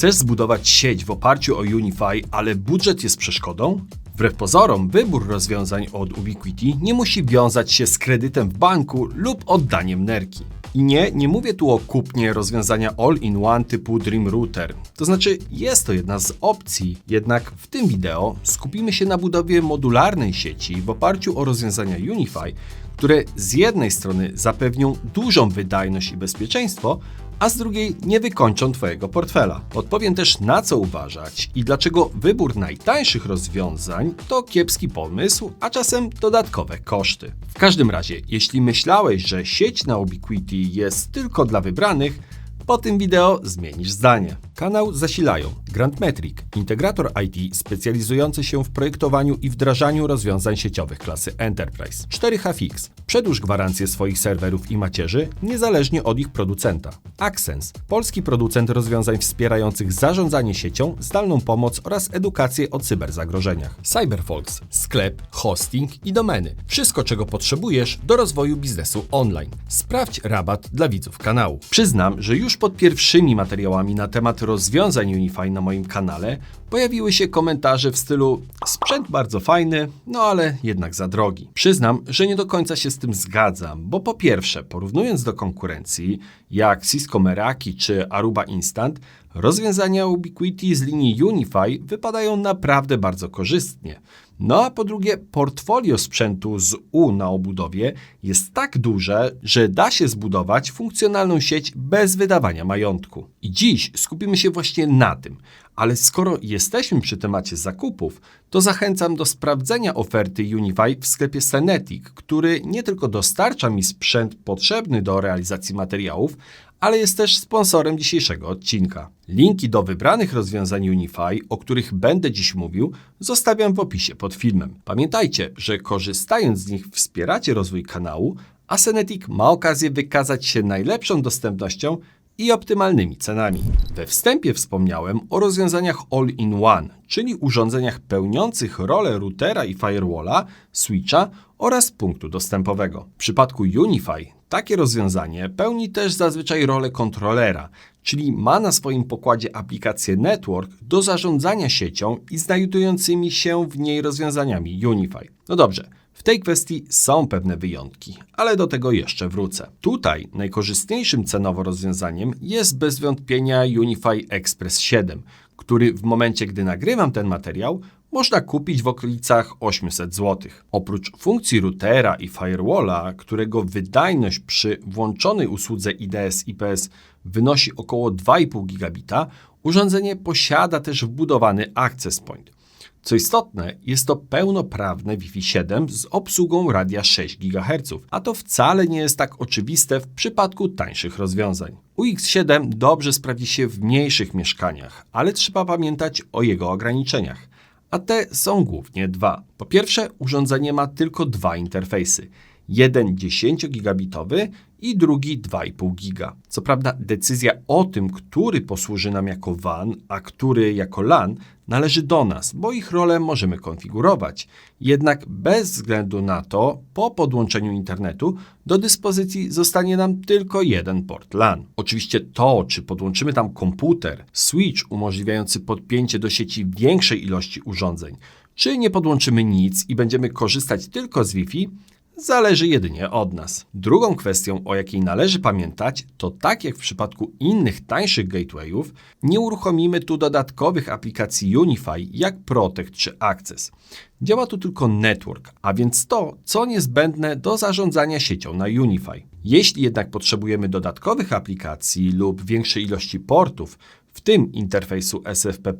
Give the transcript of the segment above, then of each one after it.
Chcesz zbudować sieć w oparciu o Unify, ale budżet jest przeszkodą? Wbrew pozorom, wybór rozwiązań od Ubiquiti nie musi wiązać się z kredytem w banku lub oddaniem nerki. I nie, nie mówię tu o kupnie rozwiązania all-in-one typu Dream Router. To znaczy, jest to jedna z opcji, jednak w tym wideo skupimy się na budowie modularnej sieci w oparciu o rozwiązania Unify, które z jednej strony zapewnią dużą wydajność i bezpieczeństwo, a z drugiej nie wykończą Twojego portfela. Odpowiem też na co uważać i dlaczego wybór najtańszych rozwiązań to kiepski pomysł, a czasem dodatkowe koszty. W każdym razie, jeśli myślałeś, że sieć na Ubiquiti jest tylko dla wybranych, po tym wideo zmienisz zdanie. Kanał zasilają Grandmetric, integrator IT specjalizujący się w projektowaniu i wdrażaniu rozwiązań sieciowych klasy Enterprise. 4H Fix. Przedłuż gwarancję swoich serwerów i macierzy niezależnie od ich producenta. Access. Polski producent rozwiązań wspierających zarządzanie siecią, zdalną pomoc oraz edukację o cyberzagrożeniach. Cyberfolks. Sklep, hosting i domeny. Wszystko, czego potrzebujesz do rozwoju biznesu online. Sprawdź rabat dla widzów kanału. Przyznam, że już pod pierwszymi materiałami na temat rozwiązań Unify na moim kanale pojawiły się komentarze w stylu sprzęt bardzo fajny, no ale jednak za drogi. Przyznam, że nie do końca się z tym zgadzam, bo po pierwsze, porównując do konkurencji, jak Cisco Meraki czy Aruba Instant, rozwiązania Ubiquiti z linii Unify wypadają naprawdę bardzo korzystnie. No a po drugie, portfolio sprzętu z U na obudowie jest tak duże, że da się zbudować funkcjonalną sieć bez wydawania majątku. I dziś skupimy się właśnie na tym. Ale skoro jesteśmy przy temacie zakupów, to zachęcam do sprawdzenia oferty Unify w sklepie Senetic, który nie tylko dostarcza mi sprzęt potrzebny do realizacji materiałów, ale jest też sponsorem dzisiejszego odcinka. Linki do wybranych rozwiązań Unify, o których będę dziś mówił, zostawiam w opisie pod filmem. Pamiętajcie, że korzystając z nich wspieracie rozwój kanału, a Senetic ma okazję wykazać się najlepszą dostępnością i optymalnymi cenami. We wstępie wspomniałem o rozwiązaniach all-in-one, czyli urządzeniach pełniących rolę routera i firewalla, switcha oraz punktu dostępowego. W przypadku Unify takie rozwiązanie pełni też zazwyczaj rolę kontrolera, czyli ma na swoim pokładzie aplikację Network do zarządzania siecią i znajdującymi się w niej rozwiązaniami Unify. No dobrze, w tej kwestii są pewne wyjątki, ale do tego jeszcze wrócę. Tutaj najkorzystniejszym cenowo rozwiązaniem jest bez wątpienia Unify Express 7, który w momencie, gdy nagrywam ten materiał, można kupić w okolicach 800 zł. Oprócz funkcji routera i firewalla, którego wydajność przy włączonej usłudze IDS IPS wynosi około 2,5 gigabita, urządzenie posiada też wbudowany access point. Co istotne, jest to pełnoprawne Wi-Fi 7 z obsługą radia 6 GHz, a to wcale nie jest tak oczywiste w przypadku tańszych rozwiązań. UX7 dobrze sprawdzi się w mniejszych mieszkaniach, ale trzeba pamiętać o jego ograniczeniach. A te są głównie dwa. Po pierwsze, urządzenie ma tylko dwa interfejsy. Jeden 10-gigabitowy i drugi 2,5 giga. Co prawda decyzja o tym, który posłuży nam jako WAN, a który jako LAN, należy do nas, bo ich rolę możemy konfigurować. Jednak bez względu na to, po podłączeniu internetu do dyspozycji zostanie nam tylko jeden port LAN. Oczywiście to, czy podłączymy tam komputer, switch umożliwiający podpięcie do sieci większej ilości urządzeń, czy nie podłączymy nic i będziemy korzystać tylko z Wi-Fi, zależy jedynie od nas. Drugą kwestią, o jakiej należy pamiętać, to tak jak w przypadku innych tańszych gatewayów, nie uruchomimy tu dodatkowych aplikacji Unify jak Protect czy Access. Działa tu tylko network, a więc to, co niezbędne do zarządzania siecią na Unify. Jeśli jednak potrzebujemy dodatkowych aplikacji lub większej ilości portów, w tym interfejsu SFP+,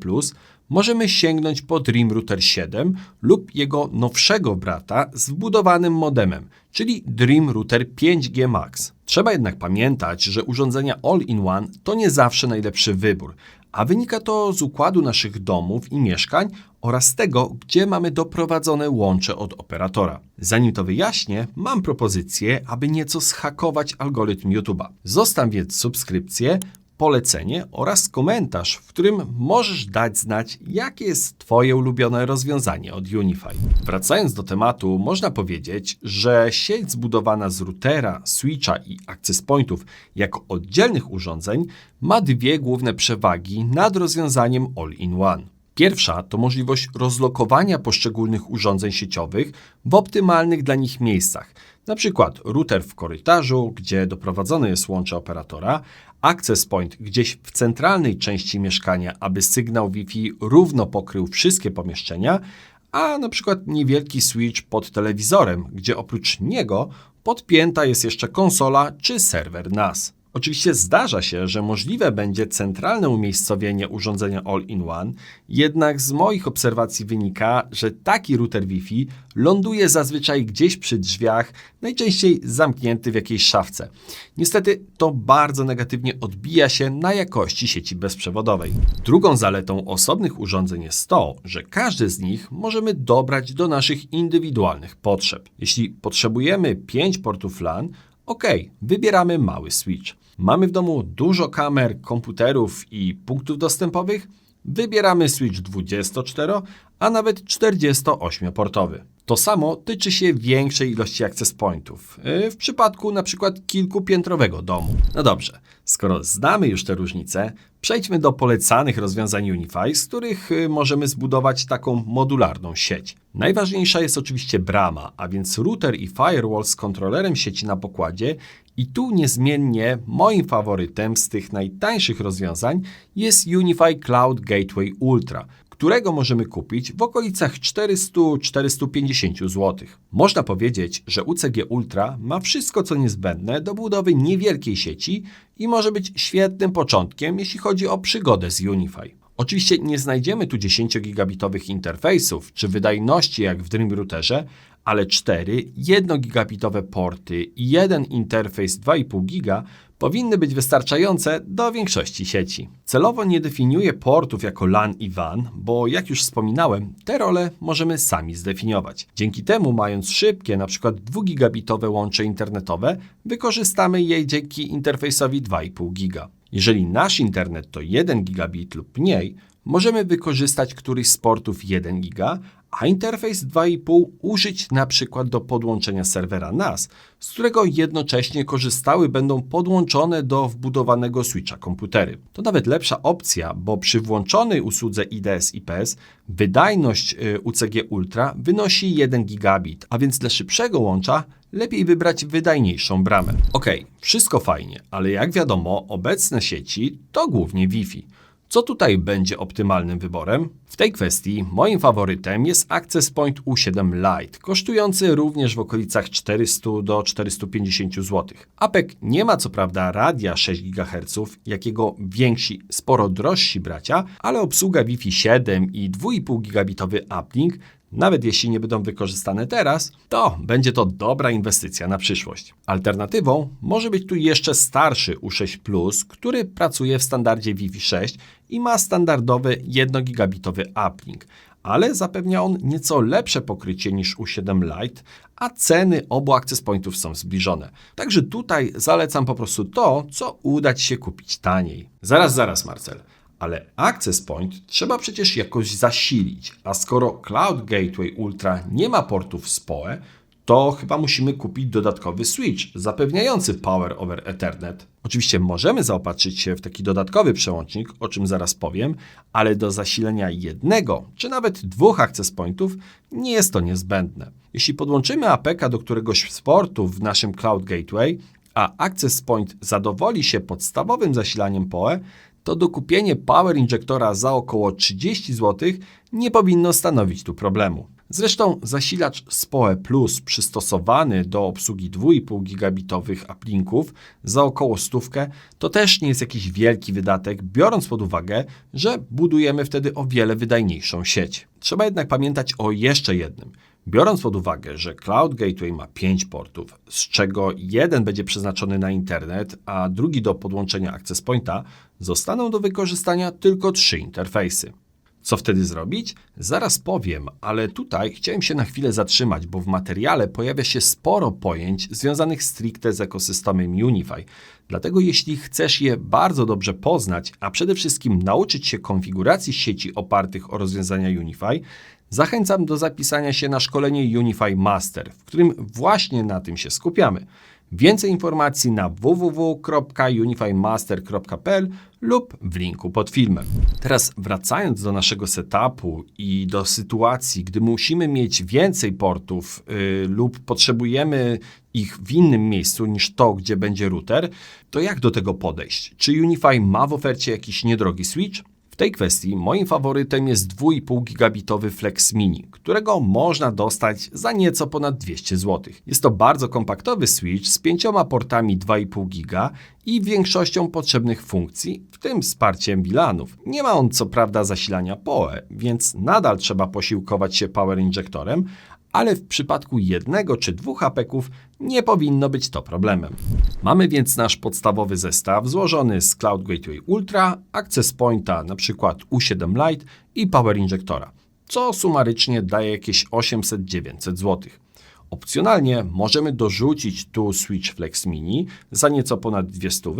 możemy sięgnąć po Dream Router 7 lub jego nowszego brata z wbudowanym modemem, czyli Dream Router 5G Max. Trzeba jednak pamiętać, że urządzenia all-in-one to nie zawsze najlepszy wybór, a wynika to z układu naszych domów i mieszkań oraz tego, gdzie mamy doprowadzone łącze od operatora. Zanim to wyjaśnię, mam propozycję, aby nieco schakować algorytm YouTube'a. Zostaw więc subskrypcję, polecenie oraz komentarz, w którym możesz dać znać, jakie jest Twoje ulubione rozwiązanie od Unify. Wracając do tematu, można powiedzieć, że sieć zbudowana z routera, switcha i access pointów jako oddzielnych urządzeń ma dwie główne przewagi nad rozwiązaniem all-in-one. Pierwsza to możliwość rozlokowania poszczególnych urządzeń sieciowych w optymalnych dla nich miejscach. Przykład router w korytarzu, gdzie doprowadzone jest łącze operatora, access point gdzieś w centralnej części mieszkania, aby sygnał Wi-Fi równo pokrył wszystkie pomieszczenia, a na przykład niewielki switch pod telewizorem, gdzie oprócz niego podpięta jest jeszcze konsola czy serwer NAS. Oczywiście zdarza się, że możliwe będzie centralne umiejscowienie urządzenia all-in-one, jednak z moich obserwacji wynika, że taki router Wi-Fi ląduje zazwyczaj gdzieś przy drzwiach, najczęściej zamknięty w jakiejś szafce. Niestety to bardzo negatywnie odbija się na jakości sieci bezprzewodowej. Drugą zaletą osobnych urządzeń jest to, że każdy z nich możemy dobrać do naszych indywidualnych potrzeb. Jeśli potrzebujemy 5 portów LAN, OK, wybieramy mały switch. Mamy w domu dużo kamer, komputerów i punktów dostępowych? Wybieramy switch 24, a nawet 48-portowy. To samo tyczy się większej ilości access pointów, y, w przypadku przykład kilkupiętrowego domu. No dobrze, skoro znamy już te różnice, przejdźmy do polecanych rozwiązań Unify, z których y, możemy zbudować taką modularną sieć. Najważniejsza jest oczywiście brama, a więc router i firewall z kontrolerem sieci na pokładzie i tu niezmiennie moim faworytem z tych najtańszych rozwiązań jest Unify Cloud Gateway Ultra, którego możemy kupić w okolicach 400-450 zł. Można powiedzieć, że UCG Ultra ma wszystko co niezbędne do budowy niewielkiej sieci i może być świetnym początkiem, jeśli chodzi o przygodę z Unify. Oczywiście nie znajdziemy tu 10 gigabitowych interfejsów czy wydajności jak w Dream Routerze, ale 4 1-gigabitowe porty i jeden interfejs 2,5 giga powinny być wystarczające do większości sieci. Celowo nie definiuję portów jako LAN i WAN, bo jak już wspominałem, te role możemy sami zdefiniować. Dzięki temu, mając szybkie, np. 2-gigabitowe łącze internetowe, wykorzystamy je dzięki interfejsowi 2,5 giga. Jeżeli nasz internet to 1 gigabit lub mniej, możemy wykorzystać któryś z portów 1 giga, a interfejs 2,5 użyć na przykład do podłączenia serwera NAS, z którego jednocześnie korzystały będą podłączone do wbudowanego switcha komputery. To nawet lepsza opcja, bo przy włączonej usłudze IDS-IPS wydajność y, UCG Ultra wynosi 1 gigabit, a więc dla szybszego łącza lepiej wybrać wydajniejszą bramę. Ok, wszystko fajnie, ale jak wiadomo, obecne sieci to głównie Wi-Fi. Co tutaj będzie optymalnym wyborem? W tej kwestii moim faworytem jest Access Point U7 Lite, kosztujący również w okolicach 400 do 450 zł. APEC nie ma co prawda radia 6 GHz, jakiego więksi, sporo drożsi bracia, ale obsługa Wi-Fi 7 i 2,5 gigabitowy uplink nawet jeśli nie będą wykorzystane teraz, to będzie to dobra inwestycja na przyszłość. Alternatywą może być tu jeszcze starszy U6 Plus, który pracuje w standardzie Wi-Fi 6 i ma standardowy 1 gigabitowy uplink, ale zapewnia on nieco lepsze pokrycie niż U7 Lite, a ceny obu access pointów są zbliżone. Także tutaj zalecam po prostu to, co uda Ci się kupić taniej. Zaraz, zaraz Marcel. Ale Access Point trzeba przecież jakoś zasilić, a skoro Cloud Gateway Ultra nie ma portów SPOE, to chyba musimy kupić dodatkowy switch zapewniający Power over Ethernet. Oczywiście możemy zaopatrzyć się w taki dodatkowy przełącznik, o czym zaraz powiem, ale do zasilenia jednego czy nawet dwóch access pointów nie jest to niezbędne. Jeśli podłączymy APK do któregoś z portów w naszym Cloud Gateway, a Access Point zadowoli się podstawowym zasilaniem PoE, to dokupienie Power Injectora za około 30 zł nie powinno stanowić tu problemu. Zresztą zasilacz SPOE Plus przystosowany do obsługi 2,5 gigabitowych uplinków za około stówkę to też nie jest jakiś wielki wydatek, biorąc pod uwagę, że budujemy wtedy o wiele wydajniejszą sieć. Trzeba jednak pamiętać o jeszcze jednym. Biorąc pod uwagę, że Cloud Gateway ma 5 portów, z czego jeden będzie przeznaczony na internet, a drugi do podłączenia access pointa, zostaną do wykorzystania tylko trzy interfejsy. Co wtedy zrobić? Zaraz powiem, ale tutaj chciałem się na chwilę zatrzymać, bo w materiale pojawia się sporo pojęć związanych stricte z ekosystemem Unify. Dlatego jeśli chcesz je bardzo dobrze poznać, a przede wszystkim nauczyć się konfiguracji sieci opartych o rozwiązania Unify, zachęcam do zapisania się na szkolenie Unify Master, w którym właśnie na tym się skupiamy. Więcej informacji na www.unifymaster.pl lub w linku pod filmem. Teraz wracając do naszego setupu i do sytuacji, gdy musimy mieć więcej portów yy, lub potrzebujemy ich w innym miejscu niż to, gdzie będzie router, to jak do tego podejść? Czy Unify ma w ofercie jakiś niedrogi switch? Tej kwestii moim faworytem jest 2,5 gigabitowy Flex Mini, którego można dostać za nieco ponad 200 zł. Jest to bardzo kompaktowy switch z pięcioma portami 2,5 giga i większością potrzebnych funkcji, w tym wsparciem bilanów. Nie ma on co prawda zasilania PoE, więc nadal trzeba posiłkować się power injektorem, ale w przypadku jednego czy dwóch apeków nie powinno być to problemem. Mamy więc nasz podstawowy zestaw złożony z Cloud Gateway Ultra, Access Pointa np. U7 Lite i Power Injectora, co sumarycznie daje jakieś 800-900 zł. Opcjonalnie możemy dorzucić tu Switch Flex Mini za nieco ponad 200,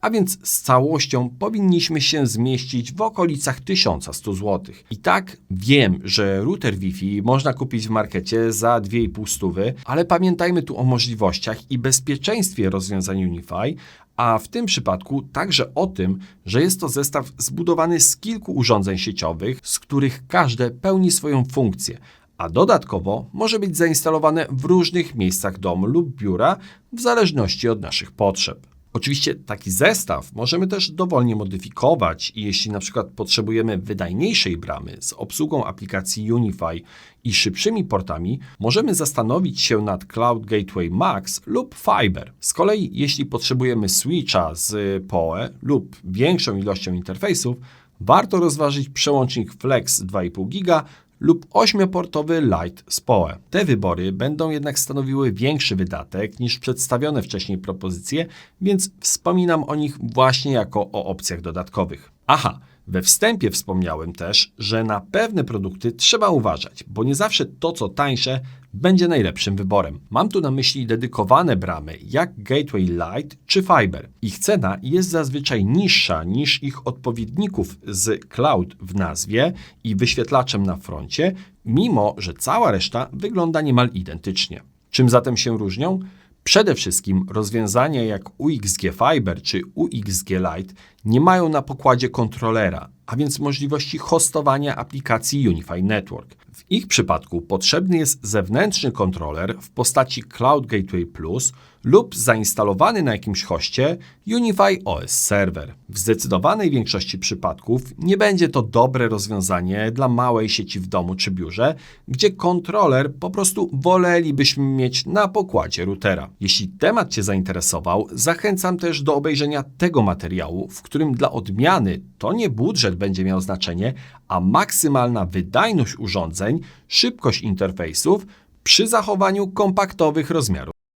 a więc z całością powinniśmy się zmieścić w okolicach 1100 zł. I tak wiem, że router Wi-Fi można kupić w markecie za 2500, ale pamiętajmy tu o możliwościach i bezpieczeństwie rozwiązań Unify, a w tym przypadku także o tym, że jest to zestaw zbudowany z kilku urządzeń sieciowych, z których każde pełni swoją funkcję a dodatkowo może być zainstalowane w różnych miejscach domu lub biura w zależności od naszych potrzeb. Oczywiście taki zestaw możemy też dowolnie modyfikować i jeśli na przykład potrzebujemy wydajniejszej bramy z obsługą aplikacji Unify i szybszymi portami, możemy zastanowić się nad Cloud Gateway Max lub Fiber. Z kolei jeśli potrzebujemy switcha z PoE lub większą ilością interfejsów, warto rozważyć przełącznik Flex 2,5 GB lub 8-portowy Lite z PoE. Te wybory będą jednak stanowiły większy wydatek niż przedstawione wcześniej propozycje, więc wspominam o nich właśnie jako o opcjach dodatkowych. Aha, we wstępie wspomniałem też, że na pewne produkty trzeba uważać, bo nie zawsze to, co tańsze, będzie najlepszym wyborem. Mam tu na myśli dedykowane bramy, jak Gateway Lite czy Fiber. Ich cena jest zazwyczaj niższa niż ich odpowiedników z cloud w nazwie i wyświetlaczem na froncie, mimo że cała reszta wygląda niemal identycznie. Czym zatem się różnią? Przede wszystkim rozwiązania jak UXG Fiber czy UXG Lite nie mają na pokładzie kontrolera, a więc możliwości hostowania aplikacji Unify Network. W ich przypadku potrzebny jest zewnętrzny kontroler w postaci Cloud Gateway Plus lub zainstalowany na jakimś hoście Unify OS Server. W zdecydowanej większości przypadków nie będzie to dobre rozwiązanie dla małej sieci w domu czy biurze, gdzie kontroler po prostu wolelibyśmy mieć na pokładzie routera. Jeśli temat Cię zainteresował, zachęcam też do obejrzenia tego materiału, w którym dla odmiany to nie budżet będzie miał znaczenie, a maksymalna wydajność urządzeń, szybkość interfejsów przy zachowaniu kompaktowych rozmiarów